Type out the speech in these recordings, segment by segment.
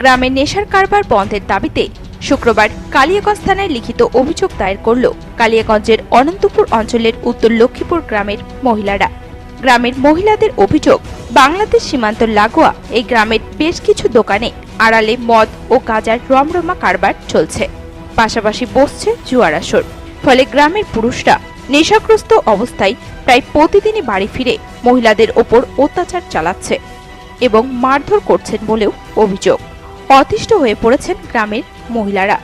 গ্রামে নেশার কারবার বন্ধের দাবিতে শুক্রবার কালিয়াগঞ্জ থানায় লিখিত অভিযোগ দায়ের করল কালিয়াগঞ্জের অনন্তপুর অঞ্চলের উত্তর লক্ষ্মীপুর গ্রামের মহিলারা। গ্রামের মহিলাদের অভিযোগ, বাংলাদেশ সীমান্ত লাগোয়া এই গ্রামের বেশ কিছু দোকানে আড়ালে মদ ও গাঁজার রমরমা কারবার চলছে। পাশাপাশি বসছে জুয়ার আসর। ফলে গ্রামের পুরুষরা নেশাগ্রস্ত অবস্থায় প্রায় প্রতিদিনই বাড়ি ফিরে মহিলাদের ওপর অত্যাচার চালাচ্ছে এবং মারধর করছেন বলেও অভিযোগ। অতিষ্ঠ হয়ে পড়েছেন গ্রামের মহিলারা।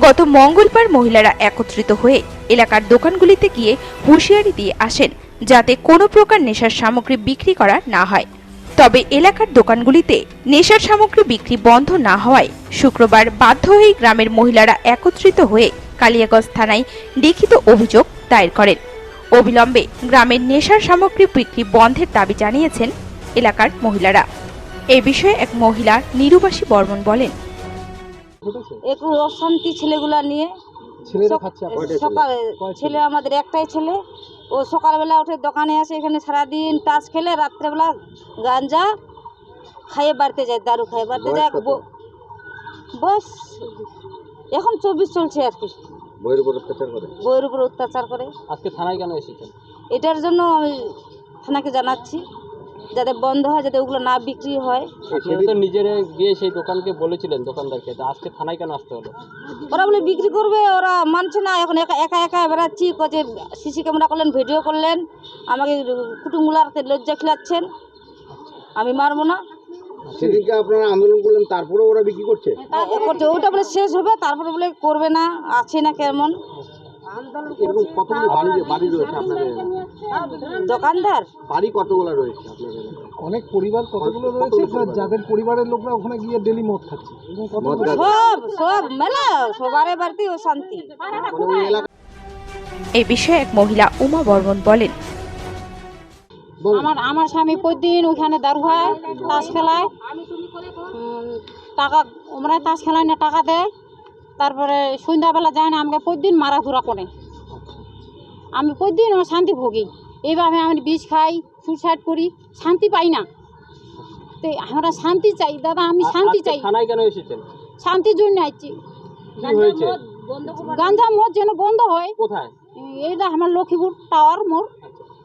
গত মঙ্গলবার মহিলারা একত্রিত হয়ে এলাকার দোকানগুলিতে গিয়ে হুঁশিয়ারি দিয়ে আসেন যাতে কোনো প্রকার নেশার সামগ্রী বিক্রি করা না হয়। তবে এলাকার দোকানগুলিতে নেশার সামগ্রী বিক্রি বন্ধ না হওয়ায় শুক্রবার বাধ্য হয়ে গ্রামের মহিলারা একত্রিত হয়ে কালিয়াগঞ্জ থানায় লিখিত অভিযোগ দায়ের করেন। অবিলম্বে গ্রামের নেশার সামগ্রী বিক্রি বন্ধের দাবি জানিয়েছেন এলাকার মহিলারা। এ বিষয়ে এক মহিলা নিরুবাসী বর্মন বলেন। একটু অশান্তি ছেলেগুলা নিয়ে সকালে ছেলে? আমাদের একটাই ছেলে। ও সকালবেলা উঠে দোকানে আসে এখানে সারাদিন তাস খেলে রাত্রেবেলা গাঞ্জা খাইয়ে বাড়তে যায় দারু খাইয়ে বাড়তে যায়। ব- বস এখন চব্বিশ চলছে আর কি। বইয়ের উপর অত্যাচার করে? বইয়ের উপর অত্যাচার করে। আজকে থানায় কেন এসেছেন? এটার জন্য আমি থানাকে জানাচ্ছি। যাতে বন্ধ হয় যাতে ওগুলো না বিক্রি হয়। আপনারা তো নিজেরা গিয়ে সেই দোকানকে বলেছিলেন দোকানদারকে তো আজকে থানায় কেন আসতে হলো? ওরা বলে বিক্রি করবে ওরা মানছে না। এখন একা একা একা বেড়াচ্ছি যে সিসি ক্যামেরা করলেন ভিডিও করলেন। আমাকে কুটুমগুলারতে লজ্জা খিলাচ্ছেন। আমি মারবো না। সেদিনকে আপনারা আন্দোলন করলেন তারপরে ওরা বিক্রি করছে? এ করছে। ওইটা বলে শেষ হবে তারপরে বলে করবে না আছে না কেমন। এরকম কতগুলো বাড়ি বাড়ি রয়েছে আপনাদের? দোকানদার। বাড়ি কতগুলো রয়েছে আপনাদের? অনেক পরিবার কতগুলো রয়েছে? যাদের পরিবারের লোকরা ওখানে গিয়ে ডেলি মদ খাচ্ছে। সব সব মেলা সবার বাড়িতে ও শান্তি মানে ওই এলাকা এ বিষয়ে এক মহিলা উমা বর্মন বলেন। আমার আমার স্বামী প্রতিদিন ওখানে দারু হয় তাস খেলায়। টাকা মানে তাস খেলায় না টাকা দেয়। তারপরে সন্ধ্যাবেলা যায় না আমাকে প্রতিদিন মারাধুরা করে। আমি প্রতিদিন আমার শান্তি ভোগি। এইভাবে আমি বিষ খাই সুইসাইড করি শান্তি পাই না। তো আমরা শান্তি চাই দাদা আমি শান্তি চাই। কেন এসেছেন? শান্তির জন্য আসছি গাঞ্জা মদ যেন বন্ধ হয় কোথায়? এইটা আমার লক্ষ্মীপুর টাওয়ার মোড়।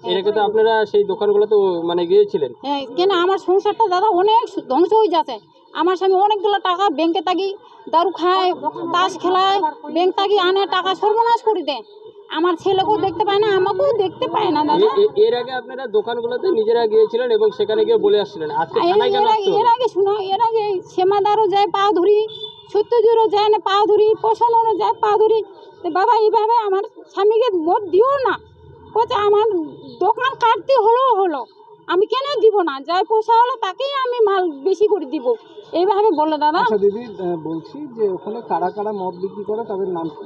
এর আগে তো আপনারা সেই দোকানগুলোতে মানে গিয়েছিলেন। হ্যাঁ কেন আমার সংসারটা দাদা অনেক ধ্বংস হয়ে যাচ্ছে। আমার স্বামী অনেকগুলো টাকা ব্যাংকে থাকি দারু খায় তাস খেলায় ব্যাংক থাকি আনে টাকা সর্বনাশ করে দেয়। আমার ছেলেকেও দেখতে পায় না আমাকেও দেখতে পায় না দাদা। এর আগে আপনারা দোকানগুলোতে নিজেরা গিয়েছিলেন এবং সেখানে গিয়ে বলে আসছিলেন? আজকে থানায় এর কেন আগে- আসতে এর আগে শুনো এর আগে শ্যামাদারও যায় পা ধরি সত্যজিরও যায় না পা ধরি পোষণেরও যায় পা ধরি বাবা এইভাবে আমার স্বামীকে মত দিও না। বলছে আমার দোকান কাটতে হলেও হলো। আমি কেন দিব না? যাই পয়সা হলো তাকেই আমি মাল বেশি করে দিব। এইভাবে বলে দাদা। আচ্ছা দিদি বলছি যে ওখানে কারা কারা মদ বিক্রি করে তাদের নাম কি?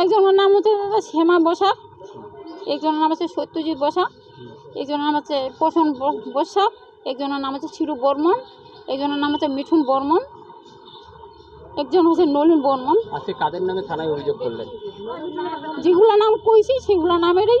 একজনের নাম হচ্ছে দাদা শ্যামা বসাক একজনের নাম হচ্ছে সত্যজিৎ বসাক একজনের নাম হচ্ছে পোষণ বসাক একজনের নাম হচ্ছে চিরু বর্মন একজনের নাম হচ্ছে মিঠুন বর্মন একজন হচ্ছে নলিন বর্মন। আজকে কাদের নামে থানায় অভিযোগ করলেন? যেগুলো নাম কইছি সেগুলো নামেরই